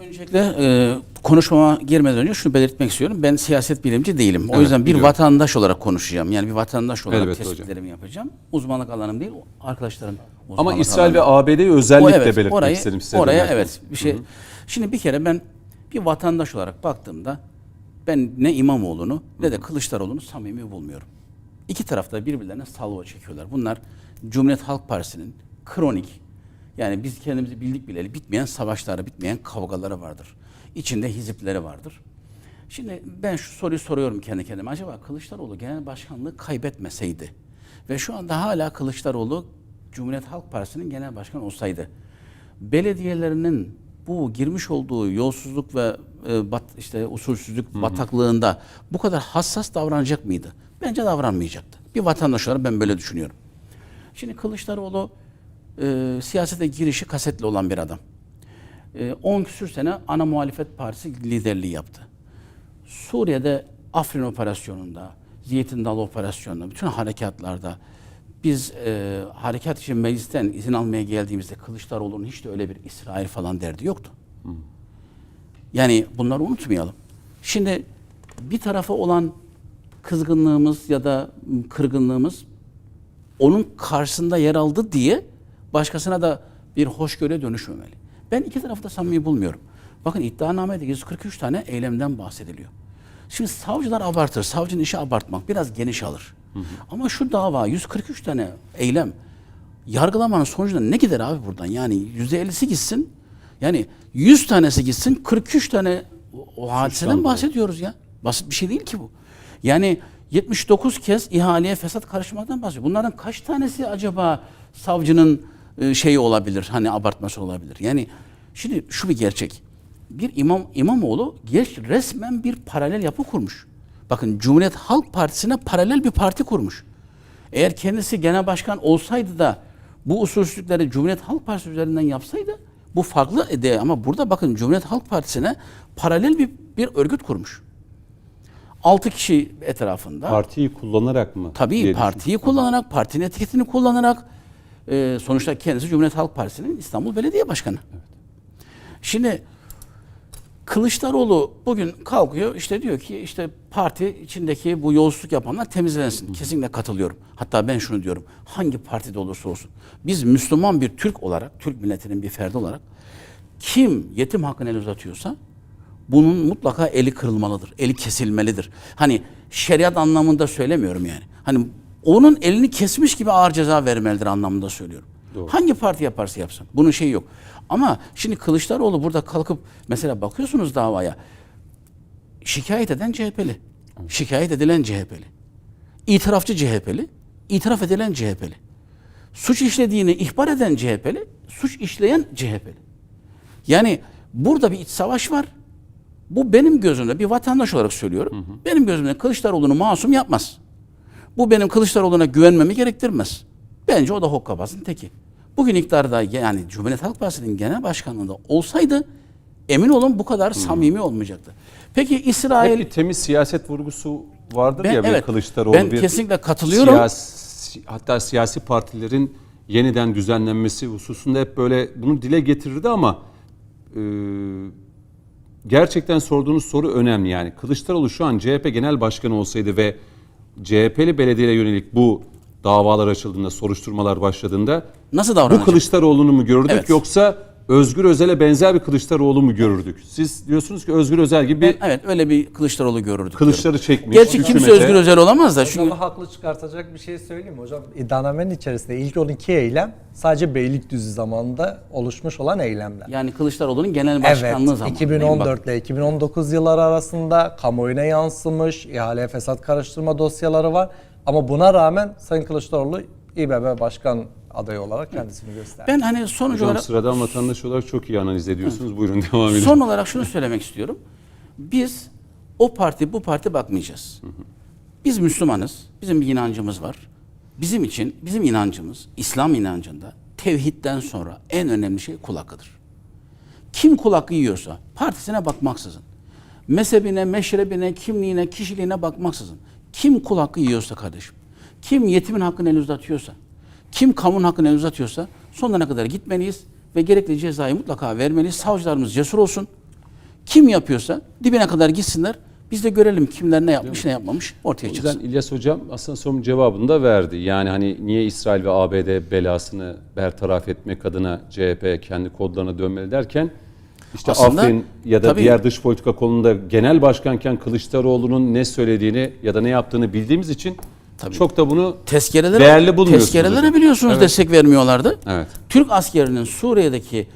Öncelikle e, konuşmama girmeden önce şunu belirtmek istiyorum. Ben siyaset bilimci değilim. O Evet, yüzden bir biliyorum. vatandaş olarak konuşacağım. Yani bir vatandaş olarak Elbette hocam. tespitlerimi yapacağım. Uzmanlık alanım değil, arkadaşların uzmanlık Ama İsrail ve alanı. ABD'yi O özellikle evet, belirtmek orayı, isterim size. Oraya dönerken. evet bir şey. Şimdi bir kere ben bir vatandaş olarak baktığımda ben ne İmamoğlu'nu ne de Kılıçdaroğlu'nu samimi bulmuyorum. İki tarafta birbirlerine salvo çekiyorlar. Bunlar Cumhuriyet Halk Partisi'nin kronik yani biz kendimizi bildik bileli bitmeyen savaşları, bitmeyen kavgaları vardır. İçinde hizipleri vardır. Şimdi ben şu soruyu soruyorum kendi kendime. Acaba Kılıçdaroğlu genel başkanlığı kaybetmeseydi ve şu anda hala Kılıçdaroğlu Cumhuriyet Halk Partisi'nin genel başkanı olsaydı belediyelerinin bu girmiş olduğu yolsuzluk ve e, bat, işte usulsüzlük bataklığında bu kadar hassas davranacak mıydı? Bence davranmayacaktı. Bir vatandaş olarak ben böyle düşünüyorum. Şimdi Kılıçdaroğlu e, siyasete girişi kasetli olan bir adam. 10 küsür sene ana muhalefet partisi liderliği yaptı. Suriye'de Afrin operasyonunda, Zeytin Dalı operasyonunda, bütün harekatlarda biz e, harekat için meclisten izin almaya geldiğimizde Kılıçdaroğlu'nun hiç de öyle bir İsrail falan derdi yoktu. Yani bunları unutmayalım. Şimdi bir tarafa olan kızgınlığımız ya da kırgınlığımız onun karşısında yer aldı diye başkasına da bir hoşgörüye dönüşmemeli. Ben iki tarafı da samimi bulmuyorum. Bakın iddianamede 143 tane eylemden bahsediliyor. Şimdi savcılar abartır. Savcının işi abartmak. Biraz geniş alır. Ama şu dava 143 tane eylem yargılamanın sonucunda ne gider abi buradan? Yani %50'si gitsin. Yani 100 tanesi gitsin 43 tane o, hadiseden bahsediyoruz ya. Basit bir şey değil ki bu. Yani 79 kez ihaleye fesat karışmaktan bahsediyor. Bunların kaç tanesi acaba savcının e, şeyi olabilir? Hani abartması olabilir. Yani şimdi şu bir gerçek. Bir imam İmamoğlu geç resmen bir paralel yapı kurmuş. Bakın Cumhuriyet Halk Partisi'ne paralel bir parti kurmuş. Eğer kendisi genel başkan olsaydı da bu usulsüzlükleri Cumhuriyet Halk Partisi üzerinden yapsaydı bu farklı ede ama burada bakın Cumhuriyet Halk Partisi'ne paralel bir, bir örgüt kurmuş. 6 kişi etrafında. Partiyi kullanarak mı? Tabii partiyi kullanarak, partinin etiketini kullanarak e, sonuçta kendisi Cumhuriyet Halk Partisi'nin İstanbul Belediye Başkanı. Şimdi Kılıçdaroğlu bugün kalkıyor işte diyor ki işte parti içindeki bu yolsuzluk yapanlar temizlensin. Kesinlikle katılıyorum. Hatta ben şunu diyorum. Hangi partide olursa olsun. Biz Müslüman bir Türk olarak, Türk milletinin bir ferdi olarak kim yetim hakkını el uzatıyorsa bunun mutlaka eli kırılmalıdır. Eli kesilmelidir. Hani şeriat anlamında söylemiyorum yani. Hani onun elini kesmiş gibi ağır ceza vermelidir anlamında söylüyorum. Hangi parti yaparsa yapsın. Bunun şeyi yok. Ama şimdi Kılıçdaroğlu burada kalkıp mesela bakıyorsunuz davaya. Şikayet eden CHP'li. Şikayet edilen CHP'li. İtirafçı CHP'li. itiraf edilen CHP'li. Suç işlediğini ihbar eden CHP'li. Suç işleyen CHP'li. Yani burada bir iç savaş var. Bu benim gözümde bir vatandaş olarak söylüyorum. Benim gözümde Kılıçdaroğlu'nu masum yapmaz. Bu benim Kılıçdaroğlu'na güvenmemi gerektirmez. Bence o da hokkabazın teki. Bugün iktidarda yani Cumhuriyet Halk Partisi'nin genel başkanlığında olsaydı emin olun bu kadar samimi olmayacaktı. Peki İsrail Hep bir temiz siyaset vurgusu vardır Ben- ya bir evet, Kılıçdaroğlu ben bir kesinlikle katılıyorum. siyasi- hatta siyasi partilerin yeniden düzenlenmesi hususunda hep böyle bunu dile getirirdi ama e, gerçekten sorduğunuz soru önemli yani. Kılıçdaroğlu şu an CHP Genel Başkanı olsaydı ve CHP'li belediyeye yönelik bu davalar açıldığında, soruşturmalar başladığında nasıl bu davranacak? Kılıçdaroğlu'nu mu görürdük Evet. yoksa Özgür Özel'e benzer bir Kılıçdaroğlu mu görürdük? Siz diyorsunuz ki Özgür Özel gibi bir evet öyle bir Kılıçdaroğlu görürdük. kılıçları diyorum. çekmiş. Gerçi kimse hükümete- Özgür Özel olamaz da çünkü Hocamı haklı çıkartacak bir şey söyleyeyim mi hocam? İddianamenin içerisinde ilk 12 eylem sadece Beylikdüzü zamanında oluşmuş olan eylemler. yani Kılıçdaroğlu'nun genel başkanlığı evet, zamanı. 2014 ile 2019 yılları arasında kamuoyuna yansımış, ihale fesat karıştırma dosyaları var. Ama buna rağmen Sayın Kılıçdaroğlu İBB Başkan adayı olarak kendisini gösterdi. Ben hani sonuç Hocam olarak sıradan vatandaş olarak çok iyi analiz ediyorsunuz. Buyurun devam edin. Son olarak şunu söylemek istiyorum. Biz o parti bu parti bakmayacağız. Biz Müslümanız. Bizim bir inancımız var. Bizim için bizim inancımız İslam inancında tevhidden sonra en önemli şey kul hakkıdır. Kim kul hakkı yiyorsa partisine bakmaksızın, mezhebine, meşrebine, kimliğine, kişiliğine bakmaksızın kim kul hakkı yiyorsa kardeşim, kim yetimin hakkını el uzatıyorsa, kim kamunun hakkını el uzatıyorsa sonuna kadar gitmeliyiz ve gerekli cezayı mutlaka vermeliyiz. Savcılarımız cesur olsun. Kim yapıyorsa dibine kadar gitsinler. Biz de görelim kimler ne yapmış ne yapmamış ortaya O çıksın. yüzden İlyas Hocam aslında sorunun cevabını da verdi. Yani hani niye İsrail ve ABD belasını bertaraf etmek adına CHP kendi kodlarına dönmeli derken işte Aslında Afrin ya da tabii- diğer dış politika konusunda genel başkanken Kılıçdaroğlu'nun ne söylediğini ya da ne yaptığını bildiğimiz için Tabii. çok da bunu Tezkerelere, değerli bulmuyorsunuz tezkerelere hocam. biliyorsunuz Evet. destek vermiyorlardı. Evet. Türk askerinin Suriye'deki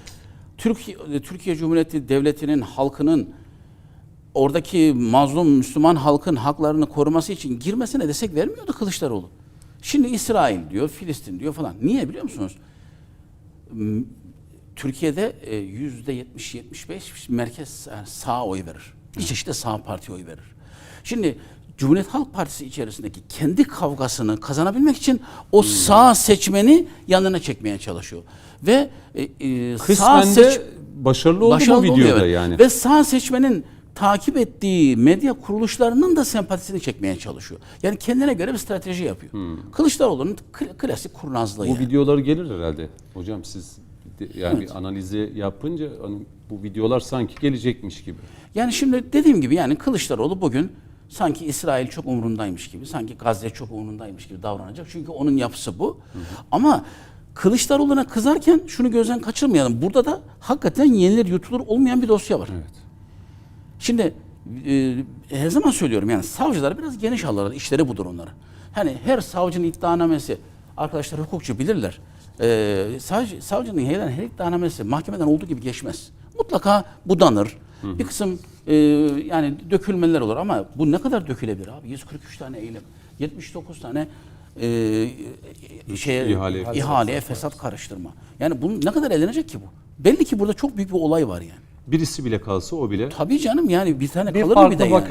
Türkiye, Türkiye Cumhuriyeti Devleti'nin halkının oradaki mazlum Müslüman halkın haklarını koruması için girmesine destek vermiyordu Kılıçdaroğlu. Şimdi İsrail diyor, Filistin diyor falan. Niye biliyor musunuz? Türkiye'de e, yüzde 70-75 merkez yani sağ oy verir. Çeşit de sağ parti oy verir. Şimdi Cumhuriyet Halk Partisi içerisindeki kendi kavgasını kazanabilmek için o sağ seçmeni yanına çekmeye çalışıyor. Ve e, e, sağ seç başarılı oldu başarılı bu oluyor, videoda evet. yani. Ve sağ seçmenin takip ettiği medya kuruluşlarının da sempatisini çekmeye çalışıyor. Yani kendine göre bir strateji yapıyor. Kılıçdaroğlu'nun kl- klasik kurnazlığı Bu yani. videoları gelir herhalde. Hocam siz yani bir analizi yapınca hani bu videolar sanki gelecekmiş gibi. Yani şimdi dediğim gibi yani Kılıçdaroğlu bugün sanki İsrail çok umurundaymış gibi, sanki Gazze çok umurundaymış gibi davranacak. Çünkü onun yapısı bu. Ama Kılıçdaroğlu'na kızarken şunu gözden kaçırmayalım. Burada da hakikaten yenilir yutulur olmayan bir dosya var. Evet. Şimdi e, her zaman söylüyorum yani savcılar biraz geniş alırlar. işleri budur onların. Hani her savcının iddianamesi, arkadaşlar hukukçu bilirler. E, savcı, savcının her, her iddianamesi mahkemeden olduğu gibi geçmez. Mutlaka budanır. Bir kısım e, yani dökülmeler olur ama bu ne kadar dökülebilir abi? 143 tane eylem, 79 tane e, şeye, İhale. ihaleye fesat karıştırma. Yani bunun ne kadar elenecek ki bu? Belli ki burada çok büyük bir olay var yani. Birisi bile kalsa o bile Tabii canım yani bir tane Bir kalır mı bir de yani?